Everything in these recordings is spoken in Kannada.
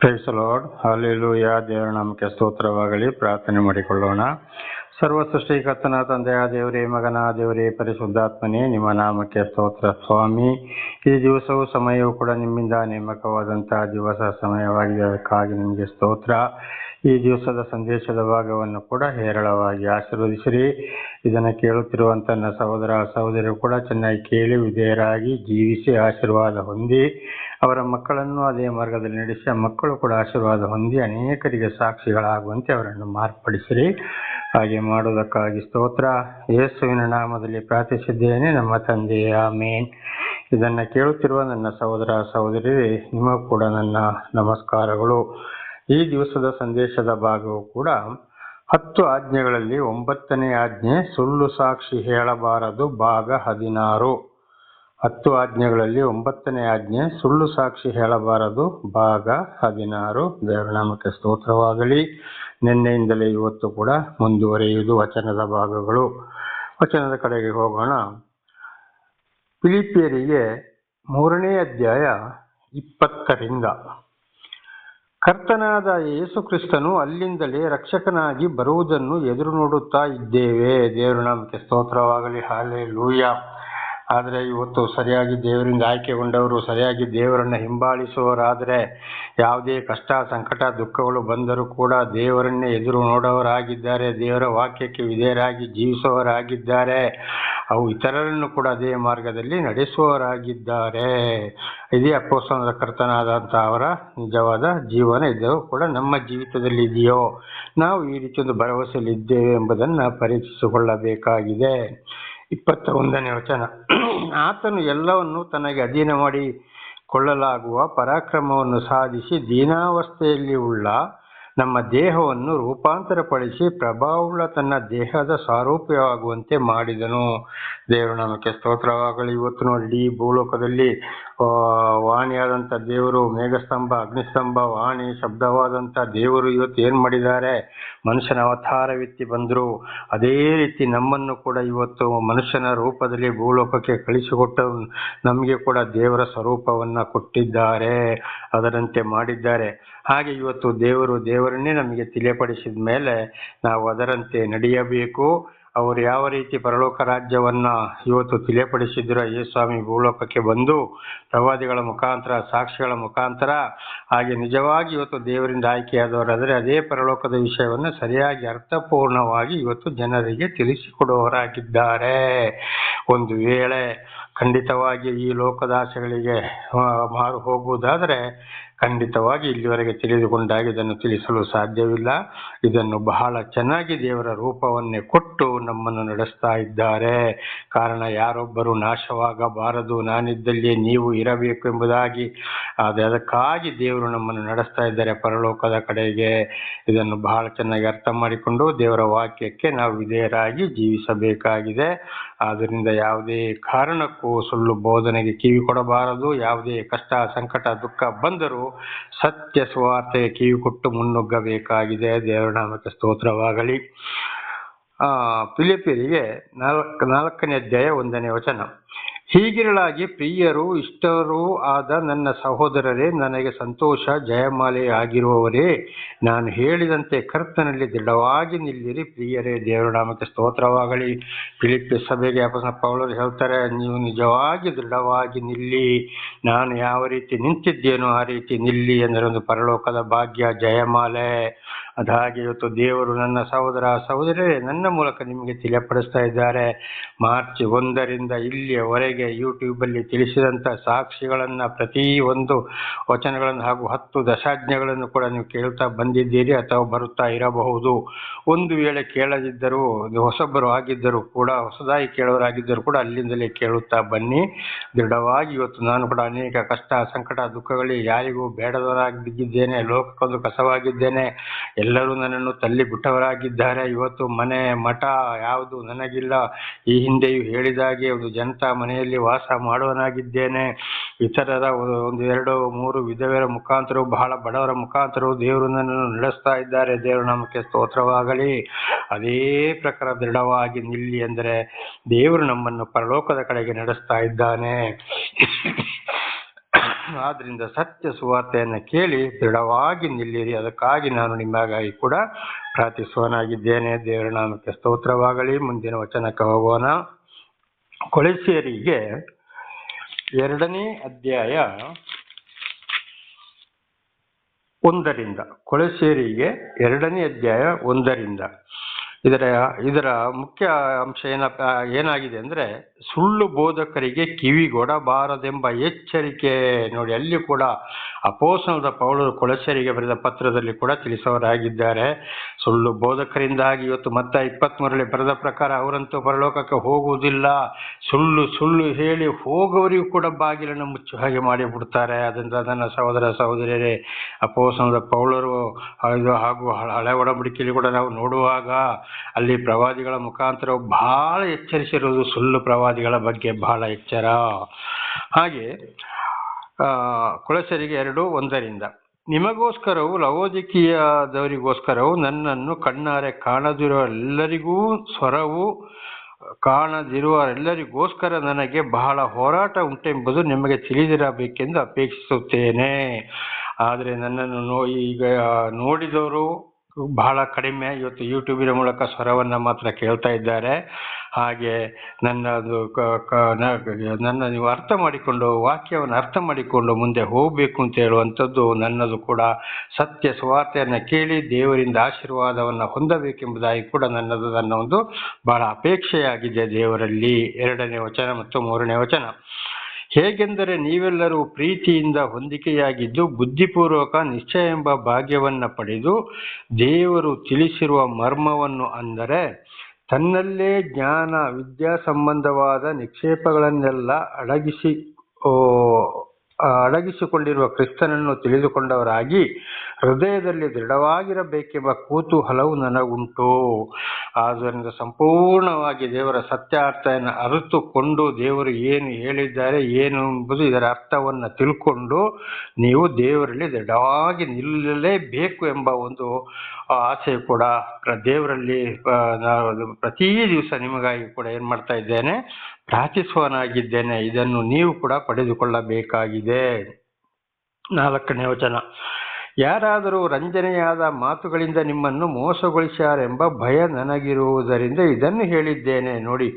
ಪ್ರೈಸ್ ಲಾರ್ಡ್ ಯಾ ದೇವರ ನಾಮಕ್ಕೆ ಸ್ತೋತ್ರವಾಗಲಿ. ಪ್ರಾರ್ಥನೆ ಮಾಡಿಕೊಳ್ಳೋಣ. ಸರ್ವ ಸೃಷ್ಟಿಕರ್ತನ ತಂದೆಯ ದೇವರೇ, ಮಗನ ದೇವರೇ, ಪರಿಶುದ್ಧಾತ್ಮನೇ, ನಿಮ್ಮ ನಾಮಕ್ಕೆ ಸ್ತೋತ್ರ ಸ್ವಾಮಿ. ಈ ದಿವಸವು ಸಮಯವು ಕೂಡ ನಿಮ್ಮಿಂದ ನೇಮಕವಾದಂತಹ ದಿವಸ ಸಮಯವಾಗಿದೆ. ಅದಕ್ಕಾಗಿ ನಿಮಗೆ ಸ್ತೋತ್ರ. ಈ ದಿವಸದ ಸಂದೇಶದ ಭಾಗವನ್ನು ಕೂಡ ಹೇರಳವಾಗಿ ಆಶೀರ್ವದಿಸಿರಿ. ಇದನ್ನು ಕೇಳುತ್ತಿರುವಂತ ನನ್ನ ಸಹೋದರ ಸಹೋದರಿಯರು ಕೂಡ ಚೆನ್ನಾಗಿ ಕೇಳಿ ವಿಧೇಯರಾಗಿ ಜೀವಿಸಿ ಆಶೀರ್ವಾದ ಹೊಂದಿ, ಅವರ ಮಕ್ಕಳನ್ನು ಅದೇ ಮಾರ್ಗದಲ್ಲಿ ನಡೆಸಿ, ಆ ಮಕ್ಕಳು ಕೂಡ ಆಶೀರ್ವಾದ ಹೊಂದಿ ಅನೇಕರಿಗೆ ಸಾಕ್ಷಿಗಳಾಗುವಂತೆ ಅವರನ್ನು ಮಾರ್ಪಡಿಸಿರಿ. ಹಾಗೆ ಮಾಡುವುದಕ್ಕಾಗಿ ಸ್ತೋತ್ರ. ಯೇಸುವಿನ ನಾಮದಲ್ಲಿ ಪ್ರಾರ್ಥಿಸಿದ್ದೇನೆ, ನಮ್ಮ ತಂದೆಯ ಮೇನ್ ಇದನ್ನು ಕೇಳುತ್ತಿರುವ ನನ್ನ ಸಹೋದರ ಸಹೋದರಿ ನಿಮಗೂ ಕೂಡ ನನ್ನ ನಮಸ್ಕಾರಗಳು. ಈ ದಿವಸದ ಸಂದೇಶದ ಭಾಗವು ಕೂಡ ಹತ್ತು ಆಜ್ಞೆಗಳಲ್ಲಿ ಒಂಬತ್ತನೇ ಆಜ್ಞೆ ಸುಳ್ಳು ಸಾಕ್ಷಿ ಹೇಳಬಾರದು ಭಾಗ ಹದಿನಾರು. ಹತ್ತು ಆಜ್ಞೆಗಳಲ್ಲಿ ಒಂಬತ್ತನೇ ಆಜ್ಞೆ ಸುಳ್ಳು ಸಾಕ್ಷಿ ಹೇಳಬಾರದು ಭಾಗ ಹದಿನಾರು. ದೇವನಾಮಕ್ಕೆ ಸ್ತೋತ್ರವಾಗಲಿ. ನಿನ್ನೆಯಿಂದಲೇ ಇವತ್ತು ಕೂಡ ಮುಂದುವರಿಯುವುದು ವಚನದ ಭಾಗಗಳು. ವಚನದ ಕಡೆಗೆ ಹೋಗೋಣ. ಫಿಲಿಪಿಯರಿಗೆ ಮೂರನೇ ಅಧ್ಯಾಯ ಇಪ್ಪತ್ತರಿಂದ. ಕರ್ತನಾದ ಯೇಸು ಕ್ರಿಸ್ತನು ಅಲ್ಲಿಂದಲೇ ರಕ್ಷಕನಾಗಿ ಬರುವುದನ್ನು ಎದುರು ನೋಡುತ್ತಾ ಇದ್ದೇವೆ. ದೇವರ ನಾಮಕ್ಕೆ ಸ್ತೋತ್ರವಾಗಲಿ ಹಾಲೆ ಲೂಯ ಆದರೆ ಇವತ್ತು ಸರಿಯಾಗಿ ದೇವರಿಂದ ಆಯ್ಕೆಗೊಂಡವರು ಸರಿಯಾಗಿ ದೇವರನ್ನು ಹಿಂಬಾಲಿಸುವವರಾದರೆ ಯಾವುದೇ ಕಷ್ಟ, ಸಂಕಟ, ದುಃಖಗಳು ಬಂದರೂ ಕೂಡ ದೇವರನ್ನೇ ಎದುರು ನೋಡೋರಾಗಿದ್ದಾರೆ ದೇವರ ವಾಕ್ಯಕ್ಕೆ ವಿಧೇಯರಾಗಿ ಜೀವಿಸುವವರಾಗಿದ್ದಾರೆ. ಅವು ಇತರರನ್ನು ಕೂಡ ಅದೇ ಮಾರ್ಗದಲ್ಲಿ ನಡೆಸುವವರಾಗಿದ್ದಾರೆ. ಇದೇ ಅಪ್ಪೋಸ್ತನದ ಕರ್ತನಾದಂಥ ಅವರ ನಿಜವಾದ ಜೀವನ ಇದು ಕೂಡ ನಮ್ಮ ಜೀವಿತದಲ್ಲಿ ಇದೆಯೋ? ನಾವು ಈ ರೀತಿ ಒಂದು ಭರವಸೆಯಲ್ಲಿ ಇದ್ದೇವೆ ಎಂಬುದನ್ನು ಪರೀಕ್ಷಿಸಿಕೊಳ್ಳಬೇಕಾಗಿದೆ. ಇಪ್ಪತ್ತ ಒಂದನೇ ವಚನ. ಆತನು ಎಲ್ಲವನ್ನು ತನಗೆ ಅಧೀನ ಮಾಡಿ ಕೊಳ್ಳಲಾಗುವ ಪರಾಕ್ರಮವನ್ನು ಸಾಧಿಸಿ ದೀನಾವಸ್ಥೆಯಲ್ಲಿ ಉಳ್ಳ ನಮ್ಮ ದೇಹವನ್ನು ರೂಪಾಂತರಪಡಿಸಿ ಪ್ರಭಾವವುಳ್ಳ ತನ್ನ ದೇಹದ ಸಾರೂಪ್ಯವಾಗುವಂತೆ ಮಾಡಿದನು. ದೇವರು ನಮಗೆ ಸ್ತೋತ್ರವಾಗಲಿ. ಇವತ್ತು ನೋಡಿ, ಇಡೀ ಭೂಲೋಕದಲ್ಲಿ ವಾಣಿಯಾದಂಥ ದೇವರು, ಮೇಘಸ್ತಂಭ, ಅಗ್ನಿಸ್ತಂಭ, ವಾಣಿ ಶಬ್ದವಾದಂಥ ದೇವರು ಇವತ್ತು ಏನು ಮಾಡಿದ್ದಾರೆ? ಮನುಷ್ಯನ ಅವತಾರವೆತ್ತಿ ಬಂದರು. ಅದೇ ರೀತಿ ನಮ್ಮನ್ನು ಕೂಡ ಇವತ್ತು ಮನುಷ್ಯನ ರೂಪದಲ್ಲಿ ಭೂಲೋಕಕ್ಕೆ ಕಳಿಸಿಕೊಟ್ಟು ನಮಗೆ ಕೂಡ ದೇವರ ಸ್ವರೂಪವನ್ನು ಕೊಟ್ಟಿದ್ದಾರೆ. ಅದರಂತೆ ಮಾಡಿದ್ದಾರೆ. ಹಾಗೆ ಇವತ್ತು ದೇವರು ದೇವರನ್ನೇ ನಮಗೆ ತಿಳಿಯಪಡಿಸಿದ ಮೇಲೆ ನಾವು ಅದರಂತೆ ನಡೆಯಬೇಕು. ಅವರು ಯಾವ ರೀತಿ ಪರಲೋಕ ರಾಜ್ಯವನ್ನ ಇವತ್ತು ತಿಳಿಯಪಡಿಸಿದ್ರು ಸ್ವಾಮಿ ಭೂಲೋಕಕ್ಕೆ ಬಂದು ಪ್ರವಾದಿಗಳ ಮುಖಾಂತರ, ಸಾಕ್ಷಿಗಳ ಮುಖಾಂತರ, ಹಾಗೆ ನಿಜವಾಗಿ ಇವತ್ತು ದೇವರಿಂದ ಆಯ್ಕೆಯಾದವರಾದರೆ ಅದೇ ಪರಲೋಕದ ವಿಷಯವನ್ನು ಸರಿಯಾಗಿ ಅರ್ಥಪೂರ್ಣವಾಗಿ ಇವತ್ತು ಜನರಿಗೆ ತಿಳಿಸಿಕೊಡುವವರಾಗಿದ್ದಾರೆ ಒಂದು ವೇಳೆ ಖಂಡಿತವಾಗಿ ಈ ಲೋಕದಾಸೆಗಳಿಗೆ ಮಾರು ಹೋಗುವುದಾದರೆ ಖಂಡಿತವಾಗಿ ಇಲ್ಲಿವರೆಗೆ ತಿಳಿದುಕೊಂಡಾಗ ಇದನ್ನು ತಿಳಿಸಲು ಸಾಧ್ಯವಿಲ್ಲ. ಇದನ್ನು ಬಹಳ ಚೆನ್ನಾಗಿ ದೇವರ ರೂಪವನ್ನೇ ಕೊಟ್ಟು ನಮ್ಮನ್ನು ನಡೆಸ್ತಾ ಇದ್ದಾರೆ. ಕಾರಣ ಯಾರೊಬ್ಬರು ನಾಶವಾಗಬಾರದು. ನಾನಿದ್ದಲ್ಲಿ ನೀವು ಇರಬೇಕು ಎಂಬುದಾಗಿ ಅದಕ್ಕಾಗಿ ದೇವರು ನಮ್ಮನ್ನು ನಡೆಸ್ತಾ ಇದ್ದಾರೆ ಪರಲೋಕದ ಕಡೆಗೆ. ಇದನ್ನು ಬಹಳ ಚೆನ್ನಾಗಿ ಅರ್ಥ ಮಾಡಿಕೊಂಡು ದೇವರ ವಾಕ್ಯಕ್ಕೆ ನಾವು ವಿಧೇಯರಾಗಿ ಜೀವಿಸಬೇಕಾಗಿದೆ. ಆದ್ದರಿಂದ ಯಾವುದೇ ಕಾರಣಕ್ಕೂ ಸುಳ್ಳು ಬೋಧನೆಗೆ ಕಿವಿ ಕೊಡಬಾರದು ಯಾವುದೇ ಕಷ್ಟ, ಸಂಕಟ, ದುಃಖ ಬಂದರೂ ಸತ್ಯ ಸ್ವಾರ್ಥಕ್ಕೆ ಕಿವಿ ಕೊಟ್ಟು ಮುನ್ನುಗ್ಗಬೇಕಾಗಿದೆ. ದೇವರ ನಾಮಕ್ಕೆ ಸ್ತೋತ್ರವಾಗಲಿ ಫಿಲಿಪಿಯರಿಗೆ ನಾಲ್ಕ ನಾಲ್ಕನೇ ಅಧ್ಯಾಯ ಒಂದನೇ ವಚನ. ಹೀಗಿರಲಾಗಿ ಪ್ರಿಯರು, ಇಷ್ಟರೂ ಆದ ನನ್ನ ಸಹೋದರರೇ, ನನಗೆ ಸಂತೋಷ, ಜಯಮಾಲೆ ಆಗಿರುವವರೇ, ನಾನು ಹೇಳಿದಂತೆ ಕರ್ತನಲ್ಲಿ ದೃಢವಾಗಿ ನಿಲ್ಲಿರಿ. ಪ್ರಿಯರೇ, ದೇವರ ನಾಮಕ್ಕೆ ಸ್ತೋತ್ರವಾಗಲಿ. ಫಿಲಿಪಿ ಸಭೆಗೆ ಪೌಲರು ಹೇಳ್ತಾರೆ, ನೀವು ನಿಜವಾಗಿ ದೃಢವಾಗಿ ನಿಲ್ಲಿ. ನಾನು ಯಾವ ರೀತಿ ನಿಂತಿದ್ದೇನೋ ಆ ರೀತಿ ನಿಲ್ಲಿ ಅಂದರೆ ಒಂದು ಪರಲೋಕದ ಭಾಗ್ಯ, ಜಯಮಾಲೆ. ಅದಾಗಿ ಇವತ್ತು ದೇವರು ನನ್ನ ಸಹೋದರ ಸಹೋದರರೇ, ನನ್ನ ಮೂಲಕ ನಿಮಗೆ ತಿಳಿಯಪಡಿಸ್ತಾ ಇದ್ದಾರೆ. ಮಾರ್ಚ್ ಒಂದರಿಂದ ಇಲ್ಲಿಯವರೆಗೆ ಯೂಟ್ಯೂಬಲ್ಲಿ ಅಲ್ಲಿ ತಿಳಿಸಿದಂತ ಸಾಕ್ಷಿಗಳನ್ನ, ಪ್ರತಿ ಒಂದು ವಚನಗಳನ್ನು ಹಾಗೂ ಹತ್ತು ದಶಾಜ್ಞೆಗಳನ್ನು ಕೂಡ ನೀವು ಕೇಳ್ತಾ ಬಂದಿದ್ದೀರಿ, ಅಥವಾ ಬರುತ್ತಾ ಇರಬಹುದು. ಒಂದು ವೇಳೆ ಕೇಳದಿದ್ದರೂ, ಹೊಸಬರು ಆಗಿದ್ದರೂ ಕೂಡ, ಹೊಸದಾಗಿ ಕೇಳೋರಾಗಿದ್ದರೂ ಕೂಡ ಅಲ್ಲಿಂದಲೇ ಕೇಳುತ್ತಾ ಬನ್ನಿ. ದೃಢವಾಗಿ ಇವತ್ತು ನಾನು ಕೂಡ ಅನೇಕ ಕಷ್ಟ, ಸಂಕಟ ದುಃಖಗಳಿಗೆ ಯಾರಿಗೂ ಬೇಡದವರಾಗಿ ಬಿದ್ದಿದ್ದೇನೆ, ಲೋಕಕ್ಕೊಂದು ಕಸವಾಗಿದ್ದೇನೆ. ಎಲ್ಲರೂ ನನ್ನನ್ನು ತಲ್ಲಿ ಬಿಟ್ಟವರಾಗಿದ್ದಾರೆ ಇವತ್ತು ಮನೆ ಮಠ ಯಾವುದು ನನಗಿಲ್ಲ. ಈ ಹಿಂದೆಯೂ ಹೇಳಿದಾಗೆ ಒಂದು ಜನತಾ ಮನೆಯಲ್ಲಿ ವಾಸ ಮಾಡುವನಾಗಿದ್ದೇನೆ. ಇತರರ ಒಂದು ಎರಡು, ಮೂರು ವಿಧವೆಯರ ಮುಖಾಂತರ ಬಹಳ ಬಡವರ ಮುಖಾಂತರ ದೇವರು ನನ್ನನ್ನು ನಡೆಸ್ತಾ ಇದ್ದಾರೆ. ದೇವರು ನಮಗೆ ಸ್ತೋತ್ರವಾಗಲಿ. ಅದೇ ಪ್ರಕಾರ ದೃಢವಾಗಿ ನಿಲ್ಲಿ ಅಂದರೆ ದೇವರು ನಮ್ಮನ್ನು ಪರಲೋಕದ ಕಡೆಗೆ ನಡೆಸ್ತಾ ಇದ್ದಾನೆ. ಆದ್ರಿಂದ ಸತ್ಯ ಸುವಾರ್ತೆಯನ್ನು ಕೇಳಿ ದೃಢವಾಗಿ ನಿಲ್ಲಿರಿ. ಅದಕ್ಕಾಗಿ ನಾನು ನಿಮಗಾಗಿ ಕೂಡ ಪ್ರಾರ್ಥಿಸುವನಾಗಿದ್ದೇನೆ ದೇವರ ನಾಮಕ್ಕೆ ಸ್ತೋತ್ರವಾಗಲಿ. ಮುಂದಿನ ವಚನಕ್ಕೆ ಹೋಗೋಣ. ಕೊಳೆಸಿಯರಿಗೆ ಎರಡನೇ ಅಧ್ಯಾಯ ಒಂದರಿಂದ. ಕೊಳಸೇರಿಗೆ ಎರಡನೇ ಅಧ್ಯಾಯ ಒಂದರಿಂದ. ಇದರ ಇದರ ಮುಖ್ಯ ಅಂಶ ಏನಪ್ಪ ಏನಾಗಿದೆ ಅಂದರೆ ಸುಳ್ಳು ಬೋಧಕರಿಗೆ ಕಿವಿಗೊಡಬಾರದೆಂಬ ಎಚ್ಚರಿಕೆ ನೋಡಿ ಅಲ್ಲಿ ಕೂಡ ಅಪೋಸನದ ಪೌಲರು ಕೊಳಸರಿಗೆ ಬರೆದ ಪತ್ರದಲ್ಲಿ ಕೂಡ ತಿಳಿಸವರಾಗಿದ್ದಾರೆ. ಸುಳ್ಳು ಬೋಧಕರಿಂದಾಗಿ ಇವತ್ತು ಮತ್ತೆ ಇಪ್ಪತ್ಮೂರರಲ್ಲಿ ಬರೆದ ಪ್ರಕಾರ ಅವರಂತೂ ಪರಲೋಕಕ್ಕೆ ಹೋಗುವುದಿಲ್ಲ. ಸುಳ್ಳು ಸುಳ್ಳು ಹೇಳಿ ಹೋಗುವವರಿಗೂ ಕೂಡ ಬಾಗಿಲನ್ನು ಮುಚ್ಚು ಹಾಗೆ ಮಾಡಿಬಿಡ್ತಾರೆ. ಅದರಿಂದ ನನ್ನ ಸಹೋದರ ಸಹೋದರಿಯರೇ ಅಪೋಸನದ ಪೌಲರು ಹಾಗೂ ಹಳೆ ಒಡಂಬಡಿಕೆಯಲ್ಲಿ ಕೂಡ ನಾವು ನೋಡುವಾಗ ಅಲ್ಲಿ ಪ್ರವಾದಿಗಳ ಮುಖಾಂತರ ಬಹಳ ಎಚ್ಚರಿಸಿರುವುದು ಸುಳ್ಳು ಪ್ರವಾದಿಗಳ ಬಗ್ಗೆ ಬಹಳ ಎಚ್ಚರ. ಹಾಗೆ ಕೊಳಸರಿಗೆ ಎರಡು, ಒಂದರಿಂದ. ನಿಮಗೋಸ್ಕರವು, ಲವೋದಿಕೀಯದವರಿಗೋಸ್ಕರವು ನನ್ನನ್ನು ಕಣ್ಣಾರೆ ಕಾಣದಿರುವ ಎಲ್ಲರಿಗೂ, ಸ್ವರವು ಕಾಣದಿರುವರೆಲ್ಲರಿಗೋಸ್ಕರ ನನಗೆ ಬಹಳ ಹೋರಾಟ ಉಂಟೆಂಬುದು ನಿಮಗೆ ತಿಳಿದಿರಬೇಕೆಂದು ಅಪೇಕ್ಷಿಸುತ್ತೇನೆ. ಆದರೆ ನನ್ನನ್ನು ನೋ, ಈಗ ನೋಡಿದವರು ಬಹಳ ಕಡಿಮೆ. ಇವತ್ತು ಯೂಟ್ಯೂಬಿನ ಮೂಲಕ ಸ್ವರವನ್ನ ಮಾತ್ರ ಕೇಳ್ತಾ ಇದ್ದಾರೆ. ಹಾಗೆ ನನ್ನದು ಕ- ಕ- ನ- ನನ್ನ ನೀವು ಅರ್ಥ ಮಾಡಿಕೊಂಡು, ವಾಕ್ಯವನ್ನು ಅರ್ಥ ಮಾಡಿಕೊಂಡು ಮುಂದೆ ಹೋಗಬೇಕು ಅಂತ ಹೇಳುವಂಥದ್ದು ನನ್ನದು ಕೂಡ ಸತ್ಯ ಸುವಾರ್ತೆಯನ್ನು ಕೇಳಿ ದೇವರಿಂದ ಆಶೀರ್ವಾದವನ್ನು ಹೊಂದಬೇಕೆಂಬುದಾಗಿ ಕೂಡ ನನ್ನದು, ನನ್ನ ಒಂದು ಬಹಳ ಅಪೇಕ್ಷೆಯಾಗಿದೆ ದೇವರಲ್ಲಿ. ಎರಡನೇ ವಚನ ಮತ್ತು ಮೂರನೇ ವಚನ. ಹೇಗೆಂದರೆ ನೀವೆಲ್ಲರೂ ಪ್ರೀತಿಯಿಂದ ಹೊಂದಿಕೆಯಾಗಿದ್ದು ಬುದ್ಧಿಪೂರ್ವಕ ನಿಶ್ಚಯ ಎಂಬ ಭಾಗ್ಯವನ್ನು ಪಡೆದು ದೇವರು ತಿಳಿಸಿರುವ ಮರ್ಮವನ್ನು ಅಂದರೆ ತನ್ನಲ್ಲೇ ಜ್ಞಾನ ವಿದ್ಯಾ ಸಂಬಂಧವಾದ ನಿಕ್ಷೇಪಗಳನ್ನೆಲ್ಲ ಅಡಗಿಸಿ ಅಡಗಿಸಿಕೊಂಡಿರುವ ಕ್ರಿಸ್ತನನ್ನು ತಿಳಿದುಕೊಂಡವರಾಗಿ ಹೃದಯದಲ್ಲಿ ದೃಢವಾಗಿರಬೇಕೆಂಬ ಕುತೂಹಲವು ನನಗುಂಟು. ಆದ್ದರಿಂದ ಸಂಪೂರ್ಣವಾಗಿ ದೇವರ ಸತ್ಯಾರ್ಥವನ್ನು ಅರಿತುಕೊಂಡು ದೇವರು ಏನು ಹೇಳಿದ್ದಾರೆ ಏನು ಎಂಬುದು ಇದರ ಅರ್ಥವನ್ನು ತಿಳ್ಕೊಂಡು ನೀವು ದೇವರಲ್ಲಿ ದೃಢವಾಗಿ ನಿಲ್ಲಲೇಬೇಕು ಎಂಬ ಒಂದು ಆಸೆ ಕೂಡ ದೇವರಲ್ಲಿ ಪ್ರತಿ ದಿವಸ ನಿಮಗಾಗಿ ಕೂಡ ಏನ್ ಮಾಡ್ತಾ ಇದ್ದೇನೆ ಪ್ರಾರ್ಥಿಸುವನಾಗಿದ್ದೇನೆ ಇದನ್ನು ನೀವು ಕೂಡ ಪಡೆದುಕೊಳ್ಳಬೇಕಾಗಿದೆ. ನಾಲ್ಕನೇ ವಚನ. ಯಾರಾದರೂ ರಂಜನೆಯಾದ ಮಾತುಗಳಿಂದ ನಿಮ್ಮನ್ನು ಮೋಸಗೊಳಿಸ್ಯಾರೆಂಬ ಭಯ ನನಗಿರುವುದರಿಂದ ಇದನ್ನು ಹೇಳಿದ್ದೇನೆ. ನೋಡಿ,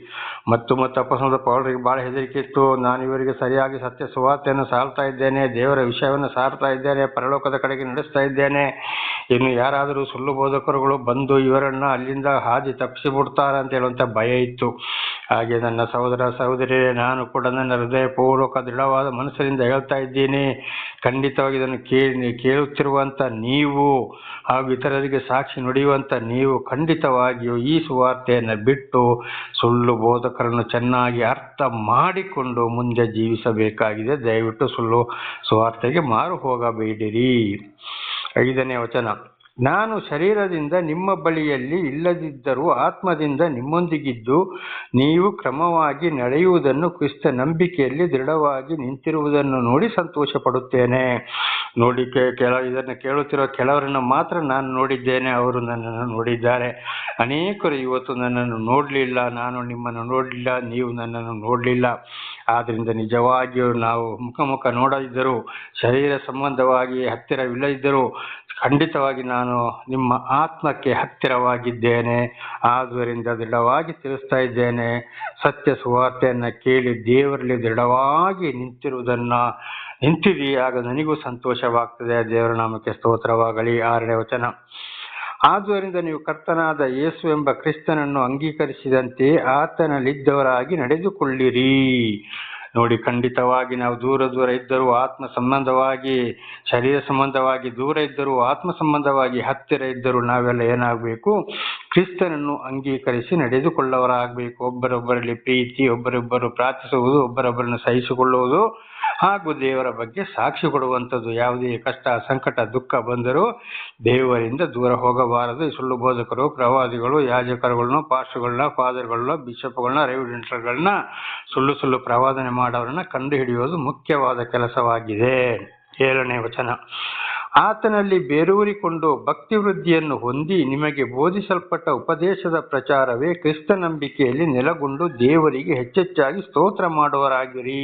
ಮತ್ತು ಮತ್ತು ಅಪಸಂದ ಪೌಡರಿಗೆ ಭಾಳ ಹೆದರಿಕೆ ಇತ್ತು. ನಾನು ಇವರಿಗೆ ಸರಿಯಾಗಿ ಸತ್ಯ ಸುವಾರ್ತೆಯನ್ನು ಸಾರ್ತಾ ಇದ್ದೇನೆ, ದೇವರ ವಿಷಯವನ್ನು ಸಾರ್ತಾ ಇದ್ದೇನೆ, ಪರಲೋಕದ ಕಡೆಗೆ ನಡೆಸ್ತಾ ಇದ್ದೇನೆ. ಇನ್ನು ಯಾರಾದರೂ ಸುಳ್ಳು ಬೋಧಕರುಗಳು ಬಂದು ಇವರನ್ನು ಅಲ್ಲಿಂದ ಹಾದಿ ತಪ್ಪಿಸಿಬಿಡ್ತಾರೆ ಅಂತ ಹೇಳುವಂಥ ಭಯ ಇತ್ತು. ಹಾಗೆ ನನ್ನ ಸಹೋದರ ಸಹೋದರಿಯರೇ, ನಾನು ಕೂಡ ನನ್ನ ಹೃದಯ ಪೂರ್ವಕ ದೃಢವಾದ ಮನಸ್ಸಿನಿಂದ ಹೇಳ್ತಾ ಇದ್ದೀನಿ. ಖಂಡಿತವಾಗಿ ಇದನ್ನು ಕೇಳಿ ಕೇಳುತ್ತಿರುವಂತ ನೀವು ಹಾಗೂ ಇತರರಿಗೆ ಸಾಕ್ಷಿ ನುಡಿಯುವಂಥ ನೀವು ಖಂಡಿತವಾಗಿಯೂ ಈ ಸುವಾರ್ತೆಯನ್ನು ಬಿಟ್ಟು ಸುಳ್ಳು ಬೋಧಕರನ್ನು ಚೆನ್ನಾಗಿ ಅರ್ಥ ಮಾಡಿಕೊಂಡು ಮುಂದೆ ಜೀವಿಸಬೇಕಾಗಿದೆ. ದಯವಿಟ್ಟು ಸುಳ್ಳು ಸುವಾರ್ತೆಗೆ ಮಾರು ಹೋಗಬೇಡಿರಿ. ಐದನೇ ವಚನ. ನಾನು ಶರೀರದಿಂದ ನಿಮ್ಮ ಬಳಿಯಲ್ಲಿ ಇಲ್ಲದಿದ್ದರೂ ಆತ್ಮದಿಂದ ನಿಮ್ಮೊಂದಿಗಿದ್ದು ನೀವು ಕ್ರಮವಾಗಿ ನಡೆಯುವುದನ್ನು ಕ್ರಿಸ್ತ ನಂಬಿಕೆಯಲ್ಲಿ ದೃಢವಾಗಿ ನಿಂತಿರುವುದನ್ನು ನೋಡಿ ಸಂತೋಷ ಪಡುತ್ತೇನೆ ನೋಡಿ ಕೆಲ ಇದನ್ನು ಕೇಳುತ್ತಿರುವ ಕೆಲವರನ್ನು ಮಾತ್ರ ನಾನು ನೋಡಿದ್ದೇನೆ. ಅವರು ನನ್ನನ್ನು ನೋಡಿದ್ದಾರೆ. ಅನೇಕರು ಇವತ್ತು ನನ್ನನ್ನು ನೋಡಲಿಲ್ಲ. ನಾನು ನಿಮ್ಮನ್ನು ನೋಡಲಿಲ್ಲ. ನೀವು ನನ್ನನ್ನು ನೋಡಲಿಲ್ಲ. ಆದ್ರಿಂದ ನಿಜವಾಗಿಯೂ ನಾವು ಮುಖ ಮುಖ ನೋಡದಿದ್ದರೂ, ಶರೀರ ಸಂಬಂಧವಾಗಿ ಹತ್ತಿರವಿಲ್ಲದಿದ್ದರೂ, ಖಂಡಿತವಾಗಿ ನಾನು ನಿಮ್ಮ ಆತ್ಮಕ್ಕೆ ಹತ್ತಿರವಾಗಿದ್ದೇನೆ. ಆದ್ದರಿಂದ ದೃಢವಾಗಿ ತಿಳಿಸ್ತಾ ಇದ್ದೇನೆ. ಸತ್ಯ ಸುವಾರ್ತೆಯನ್ನು ಕೇಳಿ ದೇವರಲ್ಲಿ ದೃಢವಾಗಿ ನಿಂತಿರುವುದನ್ನು ನಿಂತಿದೆಯಾಗ ನನಗೂ ಸಂತೋಷವಾಗ್ತದೆ. ದೇವರ ನಾಮಕ್ಕೆ ಸ್ತೋತ್ರವಾಗಲಿ. ಆರನೇ ವಚನ. ಆದುದರಿಂದ ನೀವು ಕರ್ತನಾದ ಯೇಸು ಎಂಬ ಕ್ರಿಸ್ತನನ್ನು ಅಂಗೀಕರಿಸಿದಂತೆ ಆತನಲ್ಲಿದ್ದವರಾಗಿ ನಡೆದುಕೊಳ್ಳಿರಿ. ನೋಡಿ, ಖಂಡಿತವಾಗಿ ನಾವು ದೂರ ದೂರ ಇದ್ದರೂ, ಆತ್ಮ ಸಂಬಂಧವಾಗಿ, ಶರೀರ ಸಂಬಂಧವಾಗಿ ದೂರ ಇದ್ದರೂ, ಆತ್ಮ ಸಂಬಂಧವಾಗಿ ಹತ್ತಿರ ಇದ್ದರೂ ನಾವೆಲ್ಲ ಏನಾಗಬೇಕು? ಕ್ರಿಸ್ತನನ್ನು ಅಂಗೀಕರಿಸಿ ನಡೆದುಕೊಳ್ಳವರಾಗಬೇಕು. ಒಬ್ಬರೊಬ್ಬರಲ್ಲಿ ಪ್ರೀತಿ, ಒಬ್ಬರೊಬ್ಬರು ಪ್ರಾರ್ಥಿಸುವುದು, ಒಬ್ಬರೊಬ್ಬರನ್ನು ಸಹಿಸಿಕೊಳ್ಳುವುದು. ಹಾಗೂ ದೇವರ ಬಗ್ಗೆ ಸಾಕ್ಷಿ ಕೊಡುವಂಥದ್ದು ಯಾವುದೇ ಕಷ್ಟ, ಸಂಕಟ, ದುಃಖ ಬಂದರೂ ದೇವರಿಂದ ದೂರ ಹೋಗಬಾರದು. ಸುಳ್ಳು ಬೋಧಕರು, ಪ್ರವಾದಿಗಳು, ಯಾಜಕರುಗಳನ್ನ ಪಾಸ್ಟರ್ಗಳನ್ನ ಫಾದರ್ಗಳನ್ನ, ಬಿಷಪ್ಗಳನ್ನ, ರೆವಿಡೆಂಟರ್ಗಳನ್ನ ಸುಳ್ಳು ಸುಳ್ಳು ಪ್ರವಾದನೆ ಮಾಡೋರನ್ನ ಕಂಡು ಹಿಡಿಯೋದು ಮುಖ್ಯವಾದ ಕೆಲಸವಾಗಿದೆ. ಏಳನೇ ವಚನ. ಆತನಲ್ಲಿ ಬೇರೂರಿಕೊಂಡು ಭಕ್ತಿ ವೃದ್ಧಿಯನ್ನು ಹೊಂದಿ ನಿಮಗೆ ಬೋಧಿಸಲ್ಪಟ್ಟ ಉಪದೇಶದ ಪ್ರಚಾರವೇ ಕ್ರಿಸ್ತ ನಂಬಿಕೆಯಲ್ಲಿ ನೆಲೆಗೊಂಡು ದೇವರಿಗೆ ಹೆಚ್ಚೆಚ್ಚಾಗಿ ಸ್ತೋತ್ರ ಮಾಡುವರಾಗಿರಿ.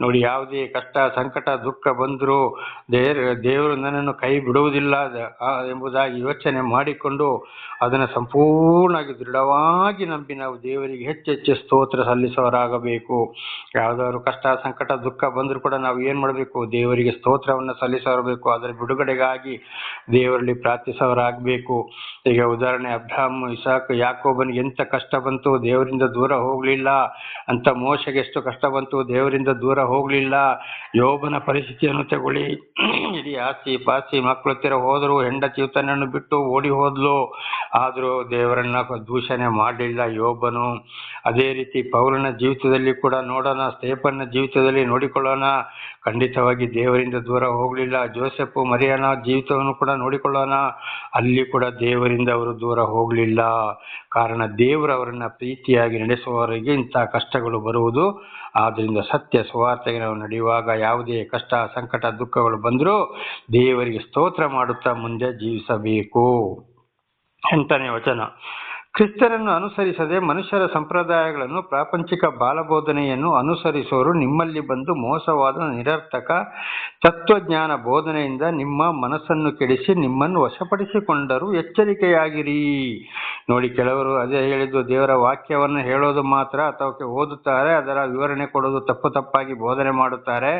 ನೋಡಿ ಯಾವುದೇ ಕಷ್ಟ, ಸಂಕಟ, ದುಃಖ ಬಂದರೂ ದೇವ್ರ ದೇವರು ನನ್ನನ್ನು ಕೈ ಬಿಡುವುದಿಲ್ಲ ಎಂಬುದಾಗಿ ಯೋಚನೆ ಮಾಡಿಕೊಂಡು ಅದನ್ನು ಸಂಪೂರ್ಣವಾಗಿ ದೃಢವಾಗಿ ನಂಬಿ ನಾವು ದೇವರಿಗೆ ಹೆಚ್ಚು ಹೆಚ್ಚು ಸ್ತೋತ್ರ ಸಲ್ಲಿಸೋರಾಗಬೇಕು ಯಾವುದಾದ್ರು ಕಷ್ಟ, ಸಂಕಟ, ದುಃಖ ಬಂದರೂ ಕೂಡ ನಾವು ಏನು ಮಾಡಬೇಕು? ದೇವರಿಗೆ ಸ್ತೋತ್ರವನ್ನು ಸಲ್ಲಿಸೋರಬೇಕು. ಅದರ ಬಿಡುಗಡೆಗಾಗಿ ದೇವರಲ್ಲಿ ಪ್ರಾರ್ಥಿಸೋರಾಗಬೇಕು. ಈಗ ಉದಾಹರಣೆ ಅಬ್ರಾಹಂ ಇಸಾಕ್, ಯಾಕೋಬನಿಗೆ ಎಂಥ ಕಷ್ಟ ಬಂತು? ದೇವರಿಂದ ದೂರ ಹೋಗಲಿಲ್ಲ ಅಂತ ಮೋಶಗೆ ಎಷ್ಟು ಕಷ್ಟ ಬಂತು? ದೇವರಿಂದ ದೂರ ಹೋಗಲಿಲ್ಲ. ಯೋಬನ ಪರಿಸ್ಥಿತಿಯನ್ನು ತಗೊಳ್ಳಿ. ಇಡೀ ಆಸ್ತಿ ಪಾಸ್ತಿ ಮಕ್ಕಳ ಹತ್ತಿರ ಹೋದರು, ಹೆಂಡತಿ ಬಿಟ್ಟು ಓಡಿ ಹೋದ್ಲು. ಆದರೂ ದೇವರನ್ನ ದೂಷಣೆ ಮಾಡಲಿಲ್ಲ ಯೋಬನು. ಅದೇ ರೀತಿ ಪೌರನ ಜೀವಿತದಲ್ಲಿ ಕೂಡ ನೋಡೋಣ ಸ್ಟೇಪನ್ನ ಜೀವಿತದಲ್ಲಿ ನೋಡಿಕೊಳ್ಳೋಣ. ಖಂಡಿತವಾಗಿ ದೇವರಿಂದ ದೂರ ಹೋಗಲಿಲ್ಲ. ಜೋಸೆಫು ಮರಿಯಾನ ಜೀವಿತವನ್ನು ಕೂಡ ನೋಡಿಕೊಳ್ಳೋಣ. ಅಲ್ಲಿ ಕೂಡ ದೇವರಿಂದ ಅವರು ದೂರ ಹೋಗಲಿಲ್ಲ. ಕಾರಣ ದೇವರು ಅವರನ್ನು ಪ್ರೀತಿಯಾಗಿ ನಡೆಸುವವರಿಗೆ ಇಂಥ ಕಷ್ಟಗಳು ಬರುವುದು. ಆದ್ದರಿಂದ ಸತ್ಯ ಸುವಾರ್ತೆಗೆ ನಾವು ನಡೆಯುವಾಗ ಯಾವುದೇ ಕಷ್ಟ, ಸಂಕಟ, ದುಃಖಗಳು ಬಂದರೂ ದೇವರಿಗೆ ಸ್ತೋತ್ರ ಮಾಡುತ್ತಾ ಮುಂದೆ ಜೀವಿಸಬೇಕು. ಎಂಟನೇ ವಚನ. ಕ್ರಿಸ್ತರನ್ನು ಅನುಸರಿಸದೆ ಮನುಷ್ಯರ ಸಂಪ್ರದಾಯಗಳನ್ನು ಪ್ರಾಪಂಚಿಕ ಬಾಲಬೋಧನೆಯನ್ನು ಅನುಸರಿಸುವರು ನಿಮ್ಮಲ್ಲಿ ಬಂದು ಮೋಸವಾದ ನಿರರ್ಥಕ ತತ್ವಜ್ಞಾನ ಬೋಧನೆಯಿಂದ ನಿಮ್ಮ ಮನಸ್ಸನ್ನು ಕೆಡಿಸಿ ನಿಮ್ಮನ್ನು ವಶಪಡಿಸಿಕೊಂಡರು ಎಚ್ಚರಿಕೆಯಾಗಿರಿ. ನೋಡಿ, ಕೆಲವರು ಅದೇ ಹೇಳಿದ್ದು, ದೇವರ ವಾಕ್ಯವನ್ನು ಹೇಳೋದು ಮಾತ್ರ ಅಥವಾ ಓದುತ್ತಾರೆ, ಅದರ ವಿವರಣೆ ಕೊಡೋದು ತಪ್ಪು ತಪ್ಪಾಗಿ ಬೋಧನೆ ಮಾಡುತ್ತಾರೆ.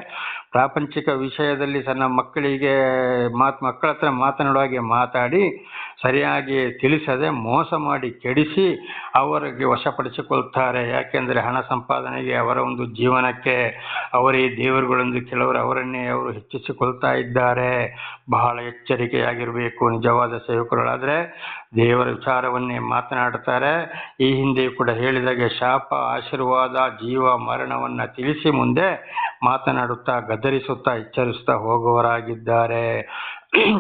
ಪ್ರಾಪಂಚಿಕ ವಿಷಯದಲ್ಲಿ ತನ್ನ ಮಕ್ಕಳಿಗೆ ಮಾತು, ಮಕ್ಕಳ ಹತ್ರ ಮಾತನಾಡುವಾಗೆ ಮಾತಾಡಿ, ಸರಿಯಾಗಿ ತಿಳಿಸದೆ ಮೋಸ ಮಾಡಿ ಕೆಡಿಸಿ ಅವರಿಗೆ ವಶಪಡಿಸಿಕೊಳ್ತಾರೆ. ಯಾಕೆಂದರೆ ಹಣ ಸಂಪಾದನೆಗೆ ಅವರ ಒಂದು ಜೀವನಕ್ಕೆ ಅವರೇ ದೇವರುಗಳೆಂದು ಕೆಲವರು ಅವರನ್ನೇ ಅವರು ಹೆಚ್ಚಿಸಿಕೊಳ್ತಾ ಇದ್ದಾರೆ. ಬಹಳ ಎಚ್ಚರಿಕೆಯಾಗಿರಬೇಕು, ನಿಜವಾದ ಸೇವಕರುಗಳಾದರೆ. ದೇವರ ವಿಚಾರವನ್ನೇ ಮಾತನಾಡುತ್ತಾರೆ. ಈ ಹಿಂದೆ ಕೂಡ ಹೇಳಿದಾಗೆ, ಶಾಪ, ಆಶೀರ್ವಾದ, ಜೀವ, ಮರಣವನ್ನ ತಿಳಿಸಿ ಮುಂದೆ ಮಾತನಾಡುತ್ತಾ, ಗದರಿಸುತ್ತಾ, ಎಚ್ಚರಿಸುತ್ತಾ ಹೋಗುವವರಾಗಿದ್ದಾರೆ.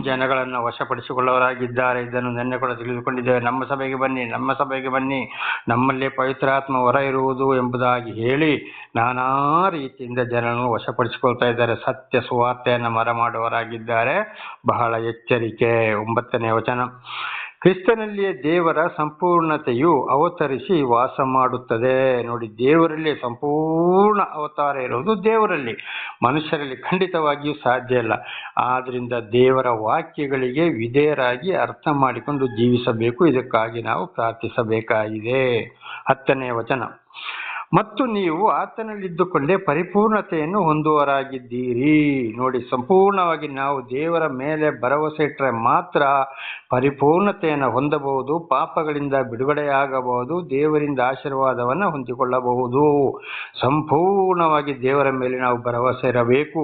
ಜನಗಳನ್ನು ವಶಪಡಿಸಿಕೊಳ್ಳುವರಾಗಿದ್ದಾರೆ ಇದನ್ನು ನಿನ್ನೆ ಕೂಡ ತಿಳಿದುಕೊಂಡಿದ್ದೇವೆ. ನಮ್ಮ ಸಭೆಗೆ ಬನ್ನಿ, ನಮ್ಮ ಸಭೆಗೆ ಬನ್ನಿ. ನಮ್ಮಲ್ಲೇ ಪವಿತ್ರಾತ್ಮ ಹೊರ ಇರುವುದು ಎಂಬುದಾಗಿ ಹೇಳಿ ನಾನಾ ರೀತಿಯಿಂದ ಜನರನ್ನು ವಶಪಡಿಸಿಕೊಳ್ತಾ ಇದ್ದಾರೆ. ಸತ್ಯ ಸುವಾರ್ತೆಯನ್ನು ಮರ ಮಾಡುವವರಾಗಿದ್ದಾರೆ ಬಹಳ ಎಚ್ಚರಿಕೆ. ಒಂಬತ್ತನೇ ವಚನ. ಕ್ರಿಸ್ತನಲ್ಲಿಯೇ ದೇವರ ಸಂಪೂರ್ಣತೆಯು ಅವತರಿಸಿ ವಾಸ ಮಾಡುತ್ತದೆ. ನೋಡಿ, ದೇವರಲ್ಲಿ ಸಂಪೂರ್ಣ ಅವತಾರ ಇರುವುದು ದೇವರಲ್ಲಿ. ಮನುಷ್ಯರಲ್ಲಿ ಖಂಡಿತವಾಗಿಯೂ ಸಾಧ್ಯ ಇಲ್ಲ. ಆದ್ದರಿಂದ ದೇವರ ವಾಕ್ಯಗಳಿಗೆ ವಿಧೇಯರಾಗಿ ಅರ್ಥ ಮಾಡಿಕೊಂಡು ಜೀವಿಸಬೇಕು. ಇದಕ್ಕಾಗಿ ನಾವು ಪ್ರಾರ್ಥಿಸಬೇಕಾಗಿದೆ. ಹತ್ತನೇ ವಚನ. ಮತ್ತು ನೀವು ಆತನಲ್ಲಿದ್ದುಕೊಂಡೇ ಪರಿಪೂರ್ಣತೆಯನ್ನು ಹೊಂದುವರಾಗಿದ್ದೀರಿ. ನೋಡಿ, ಸಂಪೂರ್ಣವಾಗಿ ನಾವು ದೇವರ ಮೇಲೆ ಭರವಸೆ ಇಟ್ಟರೆ ಮಾತ್ರ ಪರಿಪೂರ್ಣತೆಯನ್ನು ಹೊಂದಬಹುದು, ಪಾಪಗಳಿಂದ ಬಿಡುಗಡೆಯಾಗಬಹುದು, ದೇವರಿಂದ ಆಶೀರ್ವಾದವನ್ನು ಹೊಂದಿಕೊಳ್ಳಬಹುದು. ಸಂಪೂರ್ಣವಾಗಿ ದೇವರ ಮೇಲೆ ನಾವು ಭರವಸೆ ಇರಬೇಕು.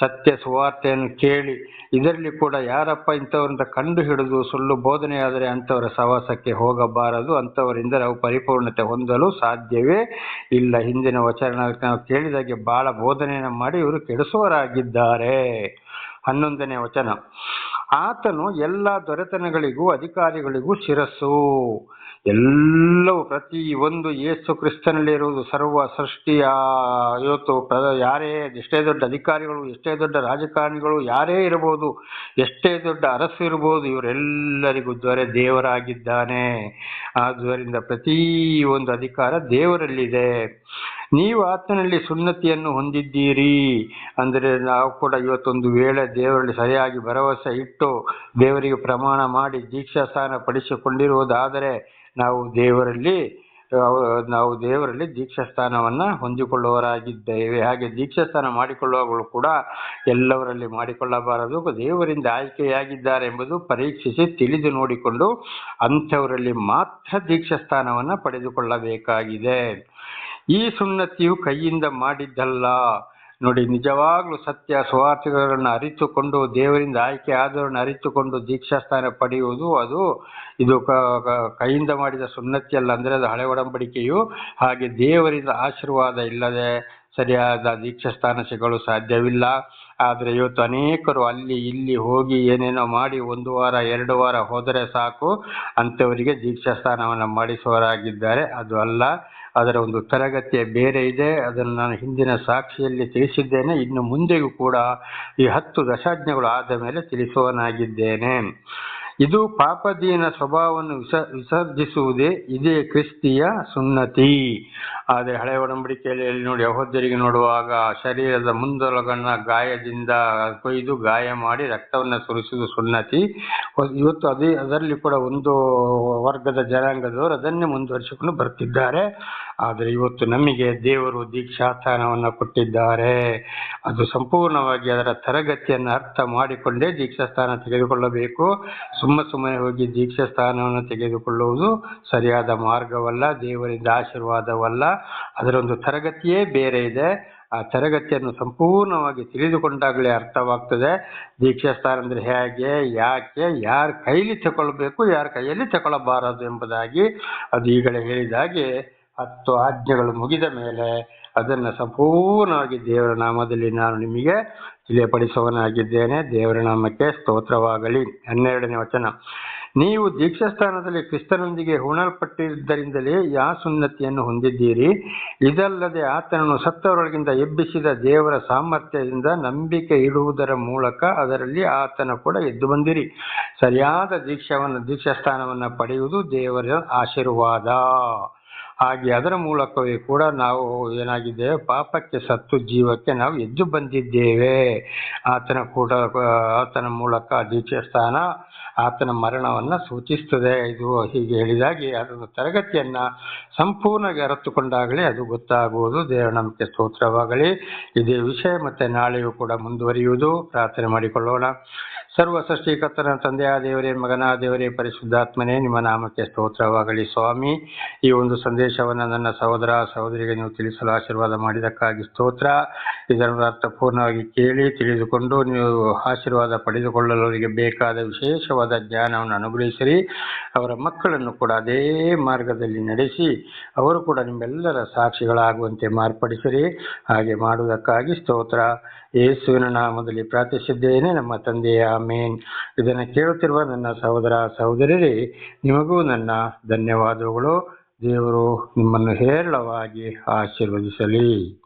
ಸತ್ಯ ಸುವಾರ್ತೆಯನ್ನು ಕೇಳಿ, ಇದರಲ್ಲಿ ಕೂಡ ಯಾರಪ್ಪ ಇಂಥವರಿಂದ ಕಂಡು ಹಿಡಿದು ಸುಳ್ಳು ಬೋಧನೆಯಾದರೆ ಅಂಥವರ ಸವಾಸಕ್ಕೆ ಹೋಗಬಾರದು. ಅಂಥವರಿಂದ ನಾವು ಪರಿಪೂರ್ಣತೆ ಹೊಂದಲು ಸಾಧ್ಯವೇ ಇಲ್ಲ. ಹಿಂದಿನ ವಚನ ನಾವು ಕೇಳಿದಾಗೆ ಬಹಳ ಬೋಧನೆಯನ್ನು ಮಾಡಿ ಇವರು ಕೆಡಿಸುವರಾಗಿದ್ದಾರೆ. ಹನ್ನೊಂದನೇ ವಚನ. ಆತನು ಎಲ್ಲ ದೊರೆತನಗಳಿಗೂ ಅಧಿಕಾರಿಗಳಿಗೂ ಶಿರಸ್ಸು. ಎಲ್ಲವೂ ಪ್ರತಿ ಒಂದು ಯೇಸು ಕ್ರಿಸ್ತನಲ್ಲಿರುವುದು ಸರ್ವ ಸೃಷ್ಟಿಯ ಇವತ್ತು ಯಾರೇ, ಎಷ್ಟೇ ದೊಡ್ಡ ಅಧಿಕಾರಿಗಳು, ಎಷ್ಟೇ ದೊಡ್ಡ ರಾಜಕಾರಣಿಗಳು, ಯಾರೇ ಇರಬಹುದು, ಎಷ್ಟೇ ದೊಡ್ಡ ಅರಸು ಇರಬಹುದು, ಇವರೆಲ್ಲರಿಗೂ ದೊರೆ ದೇವರಾಗಿದ್ದಾನೆ. ಆದ್ದರಿಂದ ಪ್ರತಿ ಒಂದು ಅಧಿಕಾರ ದೇವರಲ್ಲಿದೆ. ನೀವು ಆತನಲ್ಲಿ ಸುನ್ನತಿಯನ್ನು ಹೊಂದಿದ್ದೀರಿ. ಅಂದರೆ ನಾವು ಕೂಡ ಇವತ್ತೊಂದು ವೇಳೆ ದೇವರಲ್ಲಿ ಸರಿಯಾಗಿ ಭರವಸೆ ಇಟ್ಟು ದೇವರಿಗೆ ಪ್ರಮಾಣ ಮಾಡಿ ದೀಕ್ಷಾ ಸ್ಥಾನ ಪಡಿಸಿಕೊಂಡಿರುವುದಾದರೆ ನಾವು ದೇವರಲ್ಲಿ ನಾವು ದೇವರಲ್ಲಿ ದೀಕ್ಷಾ ಸ್ಥಾನವನ್ನು ಹೊಂದಿಕೊಳ್ಳುವವರಾಗಿದ್ದೇವೆ. ಹಾಗೆ ದೀಕ್ಷಾ ಸ್ಥಾನ ಮಾಡಿಕೊಳ್ಳುವಾಗಲೂ ಕೂಡ ಎಲ್ಲವರಲ್ಲಿ ಮಾಡಿಕೊಳ್ಳಬಾರದು. ದೇವರಿಂದ ಆಯ್ಕೆಯಾಗಿದ್ದಾರೆ ಎಂಬುದು ಪರೀಕ್ಷಿಸಿ ತಿಳಿದು ನೋಡಿಕೊಂಡು ಅಂಥವರಲ್ಲಿ ಮಾತ್ರ ದೀಕ್ಷಾ ಸ್ಥಾನವನ್ನು ಪಡೆದುಕೊಳ್ಳಬೇಕಾಗಿದೆ. ಈ ಸುನ್ನತಿಯು ಕೈಯಿಂದ ಮಾಡಿದ್ದಲ್ಲ. ನೋಡಿ, ನಿಜವಾಗ್ಲೂ ಸತ್ಯ. ಸ್ವಾರ್ಥಗಳನ್ನು ಅರಿತುಕೊಂಡು, ದೇವರಿಂದ ಆಯ್ಕೆ ಆದವರನ್ನು ಅರಿತುಕೊಂಡು ದೀಕ್ಷಾಸ್ಥಾನ ಪಡೆಯುವುದು ಅದು. ಇದು ಕೈಯಿಂದ ಮಾಡಿದ ಸುನ್ನತಿ ಅಲ್ಲ ಅಂದರೆ ಅದು ಹಳೆ ಒಡಂಬಡಿಕೆಯು. ಹಾಗೆ ದೇವರಿಂದ ಆಶೀರ್ವಾದ ಇಲ್ಲದೆ ಸರಿಯಾದ ದೀಕ್ಷಾಸ್ಥಾನ ಸಿಗಲು ಸಾಧ್ಯವಿಲ್ಲ. ಆದರೆ ಇವತ್ತು ಅನೇಕರು ಅಲ್ಲಿ ಇಲ್ಲಿ ಹೋಗಿ ಏನೇನೋ ಮಾಡಿ ಒಂದು ವಾರ, ಎರಡು ವಾರ ಹೋದರೆ ಸಾಕು. ಅಂಥವರಿಗೆ ದೀಕ್ಷಾ ಸ್ಥಾನವನ್ನು ಮಾಡಿಸುವರಾಗಿದ್ದಾರೆ ಅದು ಅಲ್ಲ, ಅದರ ಒಂದು ತರಗತಿಯ ಬೇರೆ ಇದೆ. ಅದನ್ನು ನಾನು ಹಿಂದಿನ ಸಾಕ್ಷಿಯಲ್ಲಿ ತಿಳಿಸಿದ್ದೇನೆ. ಇನ್ನು ಮುಂದೆಗೂ ಕೂಡ ಈ ಹತ್ತು ದಶಾಜ್ಞೆಗಳು ಆದ ಮೇಲೆ ತಿಳಿಸುವನಾಗಿದ್ದೇನೆ ಇದು ಪಾಪದೀನ ಸ್ವಭಾವವನ್ನು ವಿಸ, ವಿಸರ್ಜಿಸುವುದೇ ಇದೇ ಕ್ರಿಸ್ತಿಯ ಸುನ್ನತಿ. ಆದರೆ ಹಳೆ ಒಡಂಬಡಿಕೆಯಲ್ಲಿ ನೋಡಿ ಯಹೋದ್ಯರಿಗೆ ನೋಡುವಾಗ ಶರೀರದ ಮುಂದೊಳಗನ್ನ ಗಾಯದಿಂದ ಕೊಯ್ದು ಗಾಯ ಮಾಡಿ ರಕ್ತವನ್ನು ಸುರಿಸುವುದು ಸುನ್ನತಿ. ಇವತ್ತು ಅದೇ, ಅದರಲ್ಲಿ ಕೂಡ ಒಂದು ವರ್ಗದ ಜನಾಂಗದವರು ಅದನ್ನೇ ಮುಂದುವರಿಸಿಕೊಂಡು ಬರ್ತಿದ್ದಾರೆ. ಆದರೆ ಇವತ್ತು ನಮಗೆ ದೇವರು ದೀಕ್ಷಾಸ್ಥಾನವನ್ನು ಕೊಟ್ಟಿದ್ದಾರೆ. ಅದು ಸಂಪೂರ್ಣವಾಗಿ ಅದರ ತರಗತಿಯನ್ನು ಅರ್ಥ ಮಾಡಿಕೊಂಡೇ ದೀಕ್ಷಾಸ್ಥಾನ ತೆಗೆದುಕೊಳ್ಳಬೇಕು. ಸುಮ್ಮ ಸುಮ್ಮನೆ ಹೋಗಿ ದೀಕ್ಷಾ ಸ್ಥಾನವನ್ನು ತೆಗೆದುಕೊಳ್ಳುವುದು ಸರಿಯಾದ ಮಾರ್ಗವಲ್ಲ, ದೇವರಿಂದ ಆಶೀರ್ವಾದವಲ್ಲ. ಅದರೊಂದು ತರಗತಿಯೇ ಬೇರೆ ಇದೆ. ಆ ತರಗತಿಯನ್ನು ಸಂಪೂರ್ಣವಾಗಿ ತಿಳಿದುಕೊಂಡಾಗಲೇ ಅರ್ಥವಾಗ್ತದೆ. ದೀಕ್ಷಾ ಸ್ಥಾನ ಅಂದರೆ ಹೇಗೆ, ಯಾಕೆ, ಯಾರ ಕೈಲಿ ತಗೊಳ್ಬೇಕು, ಯಾರ ಕೈಯಲ್ಲಿ ತಗೊಳ್ಳಬಾರದು ಎಂಬುದಾಗಿ ಅದು ಈಗಲೇ ಹೇಳಿದಾಗೆ ಹತ್ತು ಆಜ್ಞೆಗಳು ಮುಗಿದ ಮೇಲೆ ಅದನ್ನು ಸಂಪೂರ್ಣವಾಗಿ ದೇವರ ನಾಮದಲ್ಲಿ ನಾನು ನಿಮಗೆ ತಿಳಿಯಪಡಿಸುವನಾಗಿದ್ದೇನೆ ದೇವರ ನಾಮಕ್ಕೆ ಸ್ತೋತ್ರವಾಗಲಿ. ಹನ್ನೆರಡನೇ ವಚನ. ನೀವು ದೀಕ್ಷಾಸ್ಥಾನದಲ್ಲಿ ಕ್ರಿಸ್ತನೊಂದಿಗೆ ಹೂಣಲ್ಪಟ್ಟಿದ್ದರಿಂದಲೇ ಯಾ ಸುನ್ನತಿಯನ್ನು ಹೊಂದಿದ್ದೀರಿ? ಇದಲ್ಲದೆ ಆತನನ್ನು ಸತ್ತವರೊಳಗಿಂದ ಎಬ್ಬಿಸಿದ ದೇವರ ಸಾಮರ್ಥ್ಯದಿಂದ ನಂಬಿಕೆ ಇಡುವುದರ ಮೂಲಕ ಅದರಲ್ಲಿ ಆತನ ಕೂಡ ಎದ್ದು ಬಂದಿರಿ. ಸರಿಯಾದ ದೀಕ್ಷಾವನ್ನು, ದೀಕ್ಷಾಸ್ಥಾನವನ್ನು ಪಡೆಯುವುದು ದೇವರ ಆಶೀರ್ವಾದ. ಹಾಗೆ ಅದರ ಮೂಲಕವೇ ಕೂಡ ನಾವು ಏನಾಗಿದ್ದೇವೆ ಪಾಪಕ್ಕೆ ಸತ್ತು ಜೀವಕ್ಕೆ ನಾವು ಎದ್ದು ಬಂದಿದ್ದೇವೆ. ಆತನ ಕೂಡ, ಆತನ ಮೂಲಕ ದೀಕ್ಷಾಸ್ಥಾನ ಆತನ ಮರಣವನ್ನು ಸೂಚಿಸ್ತದೆ. ಇದು ಹೀಗೆ ಹೇಳಿದಾಗಿ ಅದರ ತರಗತಿಯನ್ನು ಸಂಪೂರ್ಣವಾಗಿ ಅರತುಕೊಂಡಾಗಲೇ ಅದು ಗೊತ್ತಾಗುವುದು. ದೇವರ ನಂಬಿಕೆ ಸ್ತೋತ್ರವಾಗಲಿ. ಇದೇ ವಿಷಯ ಮತ್ತೆ ನಾಳೆಯೂ ಕೂಡ ಮುಂದುವರಿಯುವುದು. ಪ್ರಾರ್ಥನೆ ಮಾಡಿಕೊಳ್ಳೋಣ. ಸರ್ವ ಸೃಷ್ಟಿಕರ್ತನ ತಂದೆಯ ದೇವರೇ, ಮಗನ ದೇವರೇ, ಪರಿಶುದ್ಧಾತ್ಮನೇ, ನಿಮ್ಮ ನಾಮಕ್ಕೆ ಸ್ತೋತ್ರವಾಗಲಿ. ಸ್ವಾಮಿ, ಈ ಒಂದು ಸಂದೇಶವನ್ನು ನನ್ನ ಸಹೋದರ ಸಹೋದರಿಗೆ ನೀವು ತಿಳಿಸಲು ಆಶೀರ್ವಾದ ಮಾಡಿದಕ್ಕಾಗಿ ಸ್ತೋತ್ರ. ಇದರ ಅರ್ಥಪೂರ್ಣವಾಗಿ ಕೇಳಿ ತಿಳಿದುಕೊಂಡು ನೀವು ಆಶೀರ್ವಾದ ಪಡೆದುಕೊಳ್ಳಲು ಅವರಿಗೆ ಬೇಕಾದ ವಿಶೇಷವಾದ ಜ್ಞಾನವನ್ನು ಅನುಗ್ರಹಿಸಿರಿ. ಅವರ ಮಕ್ಕಳನ್ನು ಕೂಡ ಅದೇ ಮಾರ್ಗದಲ್ಲಿ ನಡೆಸಿ, ಅವರು ಕೂಡ ನಿಮ್ಮೆಲ್ಲರ ಸಾಕ್ಷಿಗಳಾಗುವಂತೆ ಮಾರ್ಪಡಿಸಿರಿ. ಹಾಗೆ ಮಾಡುವುದಕ್ಕಾಗಿ ಸ್ತೋತ್ರ. ಯೇಸುವಿನ ನಾಮದಲ್ಲಿ ಪ್ರಾರ್ಥಿಸಿದ್ದೇನೆ. ನಮ್ಮ ತಂದೆಯ ಆಮೇನ್. ಇದನ್ನು ಕೇಳುತ್ತಿರುವ ನನ್ನ ಸಹೋದರ ಸಹೋದರಿಯರೇ ನಿಮಗೂ ನನ್ನ ಧನ್ಯವಾದಗಳು. ದೇವರು ನಿಮ್ಮನ್ನು ಹೇರಳವಾಗಿ ಆಶೀರ್ವದಿಸಲಿ.